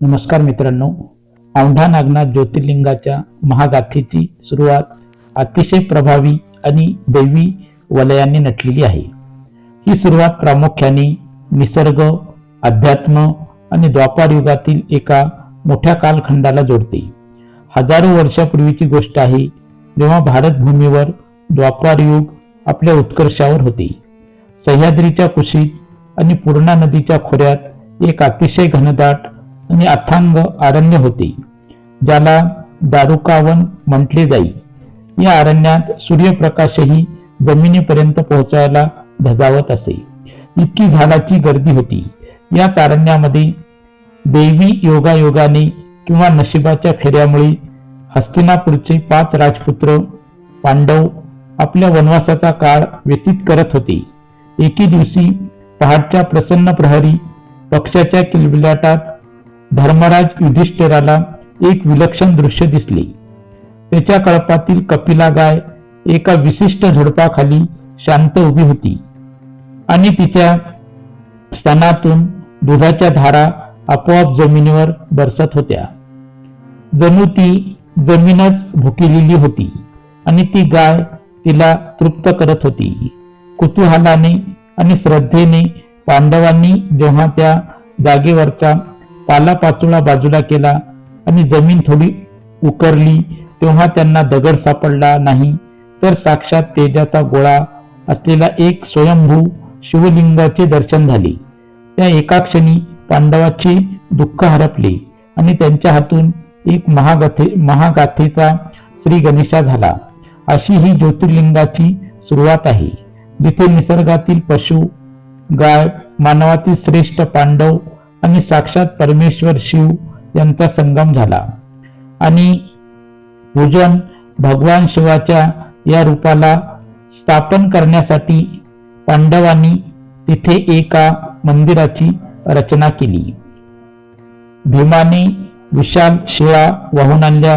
नमस्कार मित्रांनो. औंढा नागनाथ ज्योतिर्लिंगाच्या महागाथेची सुरुवात अतिशय प्रभावी आणि दैवी वलयांनी नटलेली आहे. ही सुरुवात प्रामुख्याने निसर्ग अध्यात्म आणि द्वापार युगातील एका मोठ्या कालखंडाला जोडते. हजारो वर्षापूर्वीची गोष्ट आहे जेव्हा भारत भूमीवर द्वापार युग आपल्या उत्कर्षावर होते. सह्याद्रीच्या कुशीत आणि पूर्णा नदीच्या खोऱ्यात एक अतिशय घनदाट आणि अथांग अरण्य होते ज्याला दारुकावन म्हटले जाई. या अरण्यात सूर्यप्रकाशही जमिनीपर्यंत पोहोचायला धजावत असे. इतकी झाडाची गर्दी होती. याच चारण्यामध्ये देवी योगायोगाने किंवा नशिबाच्या फेऱ्यामुळे हस्तिनापूरचे पाच राजपुत्र पांडव आपल्या वनवासाचा काळ व्यतीत करत होते. एके दिवशी पहाटच्या प्रसन्न प्रहरी पक्षाच्या किलबिलाटात धर्मराज युधिष्ठिराला एक विलक्षण दृश्य दिसले. त्याच्या कळपातील कपिला गाय एका विशिष्ट झुडपाखाली शांत उभी होती आणि तिच्या स्तनातून दुधाच्या धारा आपोआप जमिनीवर बरसत होत्या. जणू ती जमीनच भुकिलेली होती आणि ती गाय तिला तृप्त करत होती. कुतूहलाने आणि श्रद्धेने पांडवांनी जेव्हा त्या जागेवरचा पालापाचोळा बाजूला केला आणि जमीन थोडी उकरली तेव्हा त्यांना दगड सापडला नाही. तर साक्षात तेजाचा गोळा असलेला एक स्वयंभू शिवलिंगाचे दर्शन झाले. त्या एका क्षणी पांडवाचे दुःख हरपले आणि त्यांच्या हातून एक महागाथे महागाथेचा श्री गणेशा झाला. अशी ही ज्योतिर्लिंगाची सुरुवात आहे. जिथे निसर्गातील पशु गाय मानवातील श्रेष्ठ पांडव आणि साक्षात परमेश्वर शिव यांचा संगम झाला. आणि पूजन भगवान शिवाच्या या रूपाला स्थापन करण्यासाठी पांडवांनी तिथे एका मंदिराची रचना केली. भीमाने विशाल शिळा वाहून आणल्या.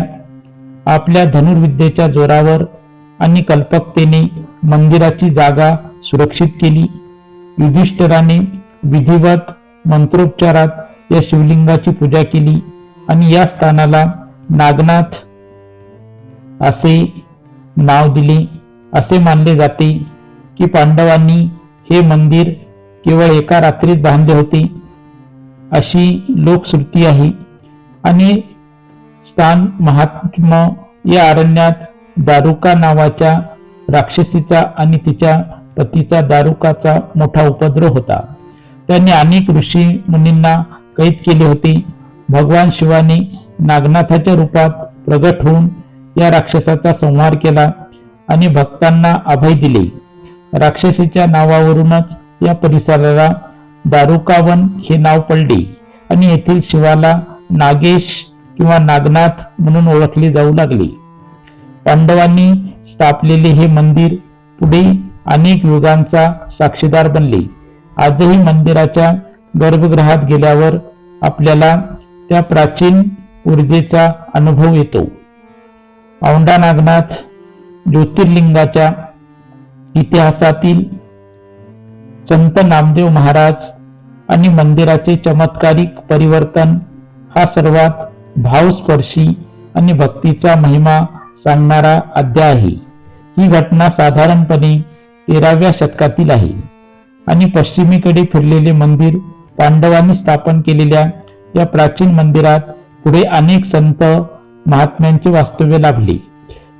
आपल्या धनुर्विद्येच्या जोरावर आणि कल्पकतेने मंदिराची जागा सुरक्षित केली. युधिष्ठिराने विधिवत मंत्रोच्चारात या शिवलिंगाची पूजा केली आणि या स्थानाला नागनाथ असे नाव दिले. असे मानले जाते की पांडवांनी हे मंदिर केवळ एका रात्रीत बांधले होते. अशी लोकश्रुती आहे. आणि स्थान महात्म या अरण्यात दारुका नावाच्या राक्षसीचा आणि तिच्या पतीचा दारुकाचा मोठा उपद्रव होता. त्यांनी अनेक ऋषी मुनींना कैद केले होते. भगवान शिवाने नागनाथाच्या रूपात प्रगट होऊन या राक्षसाचा संहार केला आणि भक्तांना अभय दिले. राक्षसीच्या नावावरूनच या परिसराला दारुकावन हे नाव पडले आणि येथील शिवाला नागेश किंवा नागनाथ म्हणून ओळखले जाऊ लागले. पांडवांनी स्थापलेले हे मंदिर पुढे अनेक युगांचा साक्षीदार बनले. आजही मंदिराच्या गर्भगृहात गेल्यावर आपल्याला त्या प्राचीन ऊर्जेचा अनुभव येतो. औंढा नागनाथ ज्योतिर्लिंगाच्या इतिहासातील संत नामदेव महाराज आणि मंदिराचे चमत्कारिक परिवर्तन हा सर्वात भावस्पर्शी आणि भक्तीचा महिमा सांगणारा अध्याय आहे. ही घटना साधारणपणे तेराव्या शतकातील आहे. आणि पश्चिमेकडे फिरलेले मंदिर पांडवांनी स्थापन केलेल्या या प्राचीन मंदिरात पुढे अनेक संत महात्म्यांचे वास्तव्य लाभले.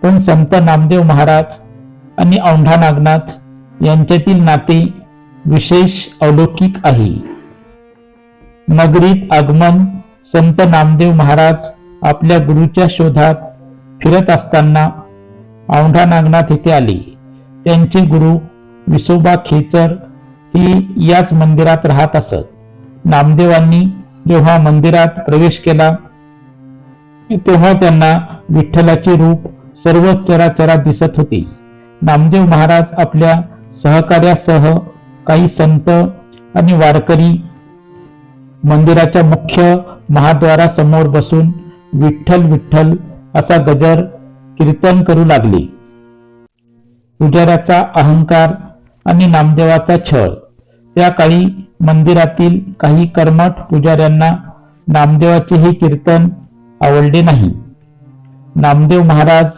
पण संत नामदेव महाराज आणि औंढा नागनाथ यांच्यातील नाते विशेष अलौकिक आहे. नगरीत आगमन संत नामदेव महाराज आपल्या गुरुच्या शोधात फिरत असताना औंढा नागनाथ येथे आले. त्यांचे गुरु विसोबा खेचर ही याच मंदिरात राहत असत. नामदेवांनी जेव्हा मंदिरात प्रवेश केला तेव्हा त्यांना विठ्ठलाचे रूप सर्व चराचरात दिसत होते. नामदेव महाराज आपल्या सहकार्यासह काही संत आणि वारकरी मंदिराच्या मुख्य महाद्वारासमोर बसून विठ्ठल विठ्ठल असा गजर कीर्तन करू लागले. पुजाऱ्याचा अहंकार आणि नामदेवाचा छळ. त्या काळी मंदिरातील काही कर्मठ पुजाऱ्यांना नामदेवाचे हे कीर्तन आवडले नाही. नामदेव महाराज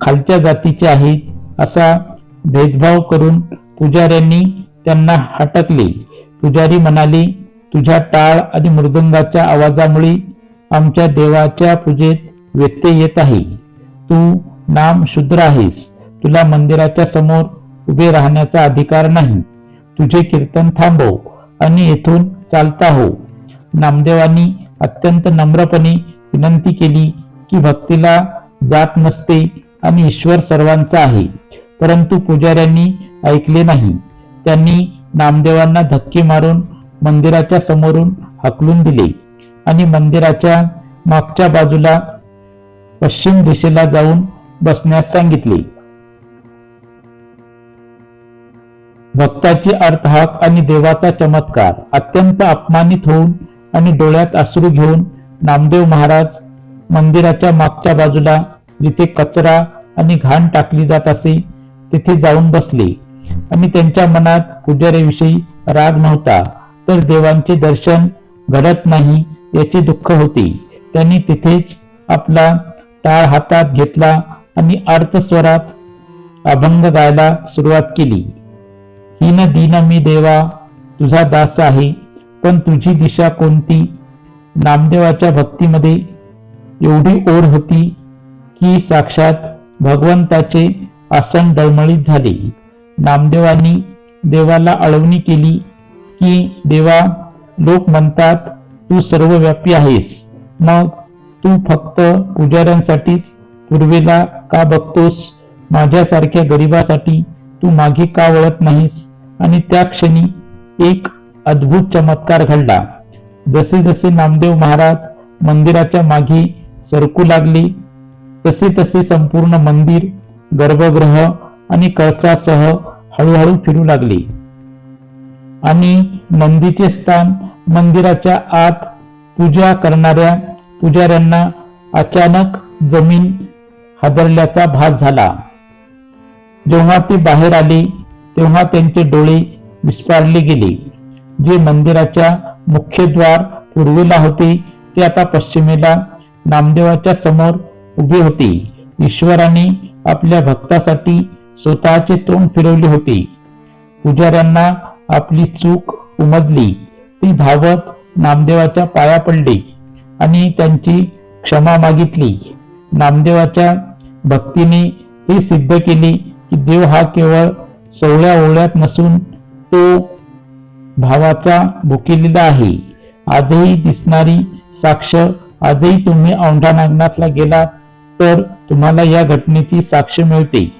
खालच्या जातीचे आहेत असा भेदभाव करून पुजाऱ्यांनी त्यांना हटकले. पुजारी म्हणाले तुझ्या टाळ आणि मृदुंगाच्या आवाजामुळे आमच्या देवाच्या पूजेत व्यत्यय येत आहे. तू नाम शूद्र आहेस. तुला मंदिराच्या समोर उभे राहण्याचा अधिकार नाही. तुझे कीर्तन थांबव आणि येथून चालता हो. नामदेवांनी अत्यंत नम्रपणे विनंती केली की भक्तीला जात नसते आणि ईश्वर सर्वांचा आहे. परंतु पुजाऱ्यांनी ऐकले नाही. त्यांनी नामदेवांना धक्के मारून मंदिराच्या समोरून हकलून दिले आणि मंदिराच्या मागच्या बाजूला पश्चिम दिशेला जाऊन बसण्यास सांगितले. भक्ताची अर्थहाक आणि देवाचा चमत्कार अत्यंत अपमानित होऊन आणि डोळ्यात अश्रू घेऊन नामदेव महाराज मंदिराच्या मागच्या बाजूला जिथे कचरा आणि घाण टाकली जात असे तिथे जाऊन बसले. आणि त्यांच्या मनात पुजारीविषयी राग नव्हता तर देवांचे दर्शन घडत नाही याचे दुःख होते. त्यांनी तिथेच आपला टाळ हातात घेतला आणि अर्थस्वरात अभंग गायला सुरुवात केली. हीन दीन मी देवा तुझा दास आहे पण तुझी दिशा कोणती? नामदेवाच्या भक्तीमध्ये एवढी ओढ होती की साक्षात भगवंताचे आसन डळमळीत झाले. नामदेवांनी देवाला अळवणी केली की देवा लोक म्हणतात तू सर्वव्यापी आहेस. मग तू फक्त पुजाऱ्यांसाठीच पूर्वेला का बघतोस? माझ्यासारख्या गरिबासाठी तू मागे का वळत नाहीस? आणि त्या क्षणी एक अद्भुत चमत्कार घडला. जसे जसे नामदेव महाराज मंदिराच्या मागे सरकू लागले तसे तसे संपूर्ण मंदिर गर्भगृह आणि कळसासह हळूहळू फिरू लागले. आणि नंदीचे स्थान मंदिराच्या आत पूजा करणाऱ्या पुजाऱ्यांना अचानक जमीन हादरल्याचा भास झाला. जेव्हा ते बाहेर आले तेव्हा त्यांचे डोळे विस्पारले गेले. जे मंदिराच्या मुख्यद्वार पूर्वेला होते ते आता पश्चिमेला नामदेवाच्या समोर उभे होते. ईश्वराने आपल्या भक्तासाठी स्वतःचे तोंड फिरवले होते. पुजाऱ्यांना आपली चूक उमजली ती धावत नामदेवाच्या पाया पडले आणि त्यांची क्षमा मागितली. नामदेवाच्या भक्तीने हे सिद्ध केले की देव हा केवळ सोहळ्या ओळ्यात नसून तो भावाचा भुकेलेला आहे. आजही दिसणारी साक्ष आजही तुम्ही औंढा नागनाथला गेलात तर तुम्हाला या घटनेची साक्ष मिळते.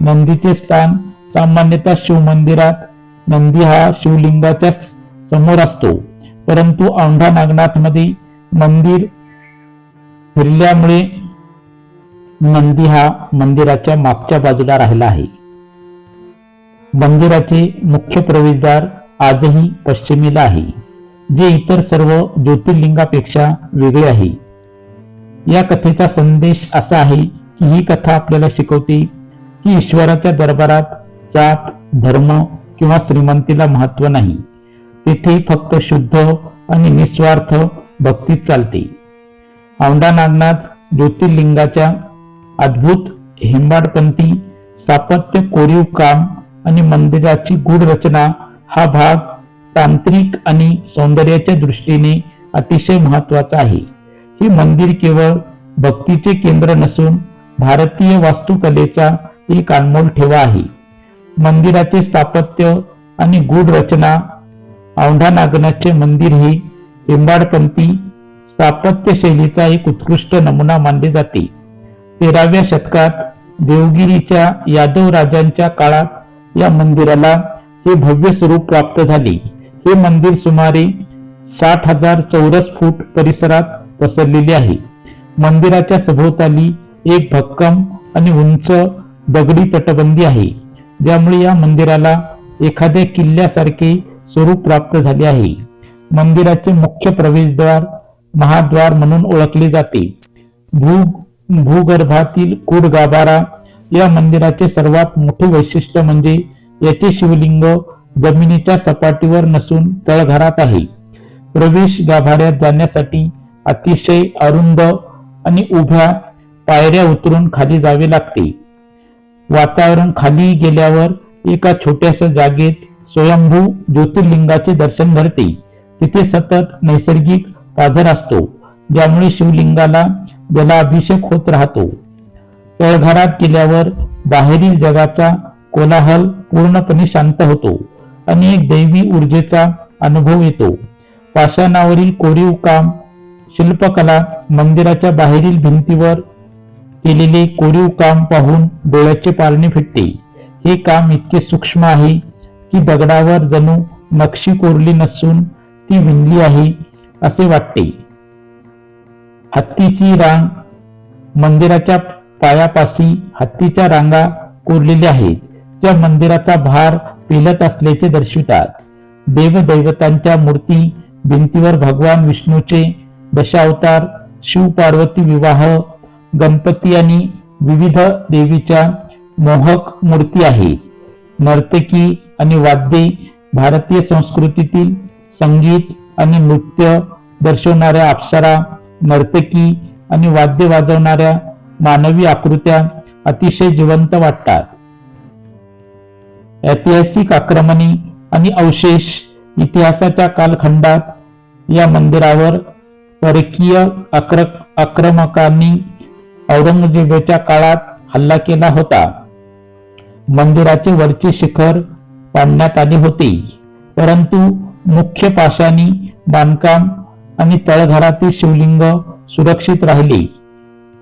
नंदीचे स्थान सामान्यतः शिव मंदिरात नंदी हा शिवलिंगाच्या समोर असतो. परंतु औंढा नागनाथमध्ये मंदिर फिरल्यामुळे नंदी हा मंदिराच्या मागच्या बाजूला राहिला आहे. मंदिराचे मुख्य प्रवेशद्वार आजही पश्चिमेला आहे जे इतर सर्व ज्योतिर्लिंगापेक्षा वेगळे आहे. या कथेचा संदेश असा आहे की ही कथा आपल्याला शिकवते की ईश्वराच्या दरबारात जात धर्म किंवा श्रीमंतीला महत्त्व नाही. तेथे फक्त शुद्ध आणि निस्वार्थ भक्तीच चालते. औंढा नागनाथ ज्योतिर्लिंगाच्या अद्भुत हेंबाडपंथी स्थापत्य कोरीव काम आणि मंदिराची गूढ रचना हा भाग तांत्रिक आणि सौंदर्याच्या दृष्टीने अतिशय महत्त्वाचा आहे. हे मंदिर केवळ भक्तीचे केंद्र नसून भारतीय वास्तुकलेचा एक अनमोल ठेवा आहे. मंदिराचे स्थापत्य आणि गूढ रचना औंढा नागनाथचे मंदिर हे हेंबाडपंथी स्थापत्य शैलीचा एक उत्कृष्ट नमुना मानले जाते. तेराव्या शतकात देवगिरीच्या यादव राजांच्या काळात या मंदिराला हे भव्य स्वरूप प्राप्त झाले. हे मंदिर सुमारे साठ हजार चौरस फूट परिसरात पसरलेले आहे. मंदिराच्या सभोवताली एक भक्कम आणि उंच दगडी तटबंदी आहे. ज्यामुळे या मंदिराला एखाद्या किल्ल्यासारखे स्वरूप प्राप्त झाले आहे. मंदिराचे मुख्य प्रवेशद्वार महाद्वार म्हणून ओळखले जाते. भू भूगर्भातील कुड गाभारा या मंदिराचे सर्वात मोठे वैशिष्ट्य म्हणजे याचे शिवलिंग जमिनीच्या सपाटीवर नसून तळघरात आहे. प्रवेश गाभाऱ्यात जाण्यासाठी अतिशय अरुंद आणि उभ्या पायऱ्या उतरून खाली जावे लागते. वातावरण खाली गेल्यावर एका छोट्याशा जागेत स्वयंभू ज्योतिर्लिंगाचे दर्शन घडते. तिथे सतत नैसर्गिक पाझर असतो. ज्यामुळे शिवलिंगाला जलाभिषेक होत राहतो. तळघरात गेल्यावर बाहेरील जगाचा कोलाहल पूर्णपणे शांत होतो आणि एक दैवी ऊर्जेचा अनुभव येतो. पाषाणावरील कोरीव काम शिल्पकला मंदिराच्या बाहेरील भिंतीवर केलेले कोरीव काम पाहून डोळ्याचे पारणे फिटते. हे काम इतके सूक्ष्म आहे की दगडावर जणू नक्षी कोरली नसून ती विणली आहे असे वाटते. हत्तीची रांग मंदिराच्या पायापाशी हत्तीच्या रांगा कोरलेल्या आहेत. त्या मंदिराचा भार पेलत असल्याचे दर्शवितात. देवदैवतांच्या मूर्ती भिंतीवर भगवान विष्णूचे दशावतार शिव पार्वती विवाह गणपती आणि विविध देवीच्या मोहक मूर्ती आहेत नर्तकी आणि वाद्ये भारतीय संस्कृतीतील संगीत आणि नृत्य दर्शवणाऱ्या अप्सरा नर्तकी आणि वाद्य वाजवणाऱ्या मानवी आकृत्या अतिशय जिवंत वाटतात. ऐतिहासिक आक्रमणी आणि अवशेष इतिहासाच्या कालखंडात या मंदिरावर परकीय आक्रमकांनी औरंगजेबाच्या काळात हल्ला केला होता. मंदिराचे वरचे शिखर पाडण्यात आले होते. परंतु मुख्य पाशाणी बांधकाम आणि तळघरातील शिवलिंग सुरक्षित राहिले.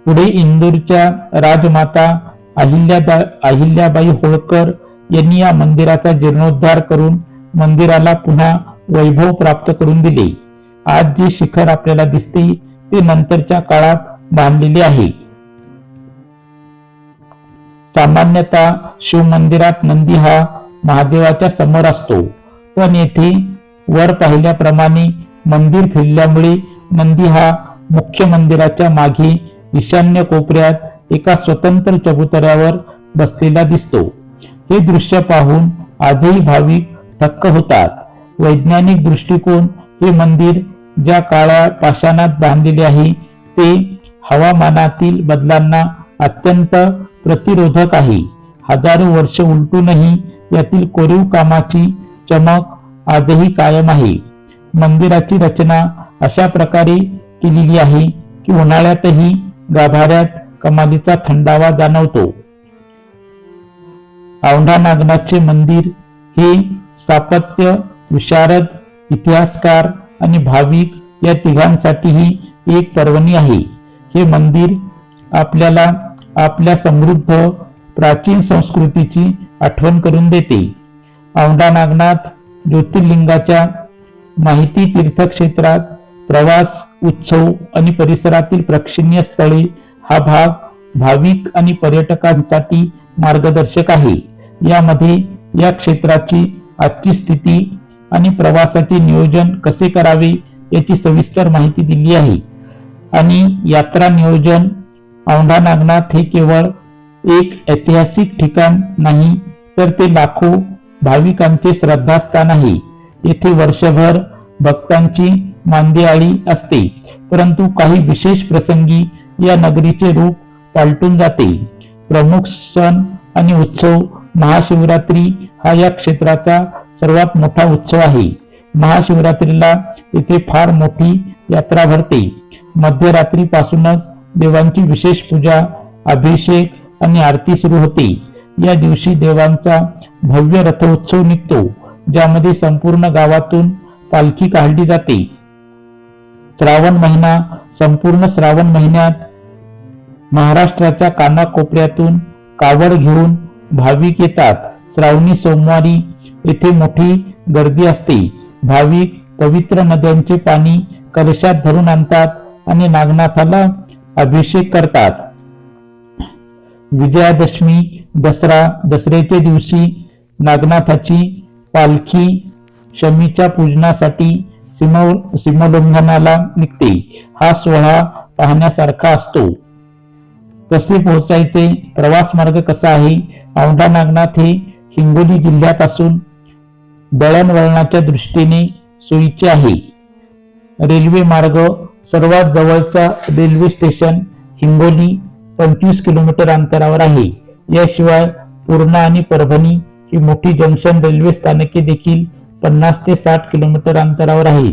पुढे इंदूरच्या राजमाता अहिल्या अहिल्याबाई होळकर यांनी या मंदिराचा जीर्णोद्धार करून मंदिराला पुन्हा वैभव प्राप्त करून दिले. आज जे शिखर आपल्याला दिसते ते नंतरच्या काळात बांधलेले आहे. सामान्यतः शिव मंदिरात नंदी हा महादेवाच्या समोर असतो. पण येथे वर पाहिल्याप्रमाणे मंदिर फिरल्यामुळे नंदी हा मुख्य मंदिराच्या मागे ईशान्य कोपऱ्यात एका स्वतंत्र चबुतऱ्यावर बसलेला दिसतो. हे दृश्य पाहून आजही भाविक थक्क होतात. वैज्ञानिक दृष्टिकोन हे मंदिर ज्या काळात पाषाणात बांधलेले आहे ते हवामानातील बदलांना अत्यंत प्रतिरोधक आहे. हजारो वर्ष उलटूनही यातील कोरीव कामाची चमक आजही कायम आहे. मंदिराची रचना अशा प्रकारे केलेली आहे की उन्हाळ्यातही गाभाऱ्यात कमालीचा थंडावा जाणवतो. औंढा नागनाथचे मंदिर हे स्थापत्य विशारद इतिहासकार आणि भाविक या तिघांसाठीही एक पर्वणी आहे. हे मंदिर आपल्याला आपल्या समृद्ध प्राचीन संस्कृतीची आठवण करून देते. औंढा नागनाथ ज्योतिर्लिंगाच्या माहिती तीर्थक्षेत्रात प्रवास उत्सव आणि परिसरातील प्रेक्षणीय स्थळे हा भाग भाविक आणि पर्यटकांसाठी मार्गदर्शक आहे. यामध्ये या क्षेत्राची आजची स्थिती आणि प्रवासाचे नियोजन कसे करावे याची सविस्तर माहिती दिली आहे. आणि यात्रा नियोजन औंढा नागनाथ हे केवळ एक ऐतिहासिक ठिकाण नाही तर ते लाखो भाविकांचे श्रद्धास्थान आहे. येथे वर्षभर भक्तांची मांदियाळी असते. परंतु काही विशेष प्रसंगी या नगरीचे रूप पालटून जाते. प्रमुख सण आणि उत्सव महाशिवरात्री हा या क्षेत्राचा सर्वात मोठा उत्सव आहे. महाशिवरात्रीला येथे फार मोठी यात्रा भरते. मध्यरात्रीपासूनच देवांची विशेष पूजा अभिषेक आणि आरती सुरू होते. या दिवशी देवांचा भव्य रथोत्सव निघतो ज्यामध्ये संपूर्ण गावातून पालखी काढली जाते. श्रावण महिना संपूर्ण श्रावण महिन्यात महाराष्ट्राच्या कानाकोपऱ्यातून कावड घेऊन भाविक येतात. श्रावणी सोमवारी येथे मोठी गर्दी असते. भाविक पवित्र नद्यांचे पाणी कलशात भरून आणतात आणि नागनाथाला अभिषेक करतात. विजयादशमी दसरा दसऱ्याच्या दिवशी नागनाथाची पालखी शमीच्या पूजनासाठी सीम सीमोल्लंघनाला निघते. हा सोहळा पाहण्यासारखा असतो. कसे पोहोचायचे? प्रवास मार्ग कसा आहे? औंढा नागनाथ हे हिंगोली जिल्ह्यात असून दळणवळणाच्या दृष्टीने सोयीचे आहे. रेल्वे मार्ग सर्वात जवळचा रेल्वे स्टेशन हिंगोली पंचवीस किलोमीटर अंतरावर आहे. याशिवाय पूर्णा आणि परभणी ही मोठी जंक्शन रेल्वे स्थानके देखील पन्नास ते साठ किलोमीटर अंतरावर आहे.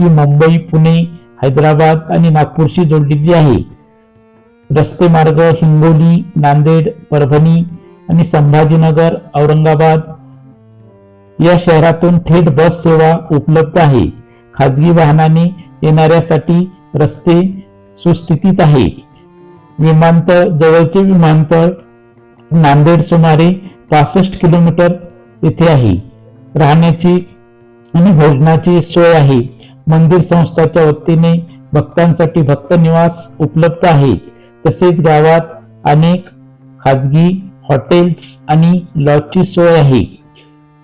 ही मुंबई पुणे हैदराबाद आणि नागपूरशी जोडलेली आहे. रस्ते मार्ग हिंगोली नांदेड परभणी आणि संभाजीनगर औरंगाबाद या शहरातून थेट बस सेवा उपलब्ध आहे. खाजगी वाहनाने येणाऱ्यासाठी रस्ते सुस्थितीत आहे. विमानतळ जवळचे विमानतळ नांदेड सुमारे पासष्ट किलोमीटर येथे आहे. राहण्याची आणि भोजनाची सोय आहे. मंदिर संस्थाच्या वतीने भक्तांसाठी भक्त निवास उपलब्ध आहेत. तसेच गावात अनेक खाजगी हॉटेल्स आणि लॉजची सोय आहे.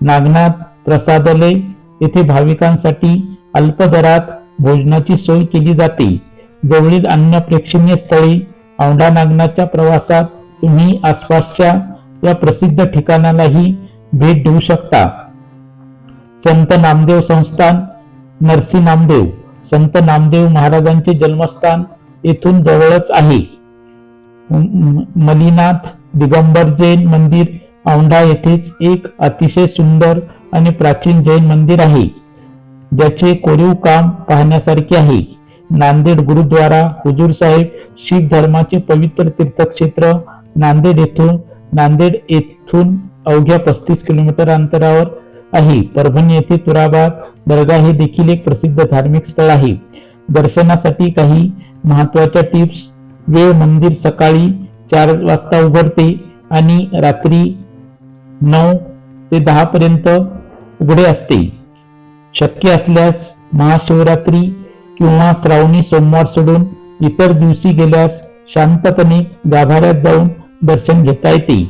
नागनाथ प्रसादालय येथे भाविकांसाठी अल्प दरात भोजनाची सोय केली जाते. जवळील अन्य प्रेक्षणीय स्थळे औंढा नागनाथच्या प्रवासात तुम्ही आसपासच्या या प्रसिद्ध ठिकाणालाही भेट देऊ शकता. संत नामदेव संस्थान नरसी नामदेव संत नामदेव महाराजांचे जन्मस्थान येथून जवळच आहे. मलिनाथ दिगंबर जैन मंदिर औंढा येथेच एक अतिशय सुंदर आणि प्राचीन जैन मंदिर आहे ज्याचे कोरीव काम पाहण्यासारखे आहे. नांदेड गुरुद्वारा हुजूर साहेब शीख धर्माचे पवित्र तीर्थक्षेत्र नांदेड येथून नांदेड येथून अवघ्या पस्तीस किलोमीटर अंतरावर आहे. परभणी येथे तुराबा दर्गा हे देखील एक प्रसिद्ध धार्मिक स्थळ आहे. दर्शनासाठी काही महत्त्वाच्या टिप्स वेळ मंदिर सकाळी चार वाजता उघडते आणि रात्री नऊ ते दहा पर्यंत उघडे असते. शक्य असल्यास महाशिवरात्री किंवा श्रावणी सोमवार सोडून इतर दिवशी गेल्यास शांतपणे गाभाऱ्यात जाऊन दर्शन घेता येते.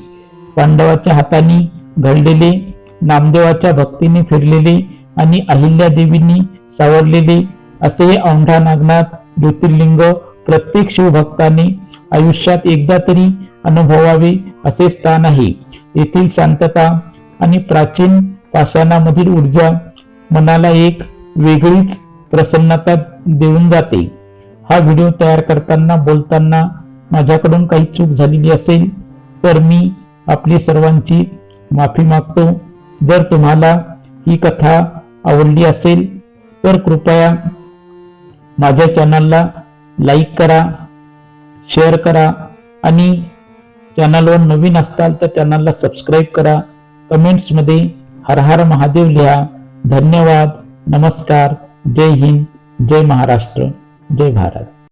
पांडवाच्या हाताने घडलेले नामदेवाच्या भक्तीने फिरलेले आणि अहिल्या देवींनी सावरलेले असे औंढा नागनाथ ज्योतिर्लिंग प्रत्येक शिवभक्ताने आयुष्यात एकदा तरी अनुभवावे असे स्थान आहे. येथील शांतता आणि प्राचीन पाषाणामधील ऊर्जा मनाला एक वेगळीच प्रसन्नता देऊन जाते. हा व्हिडिओ तयार करताना बोलताना माझ्याकडून काही चूक झालेली असेल तर मी आपली सर्वांची माफी मागतो. जर तुम्हाला ही कथा आवडली असेल तर कृपया माझ्या चॅनलला लाईक करा शेअर करा आणि चॅनलवर नवीन असताल तर चॅनलला सबस्क्राईब करा. कमेंट्समध्ये हर हर महादेव लिहा. धन्यवाद. नमस्कार. जय हिंद. जय महाराष्ट्र. जय भारत.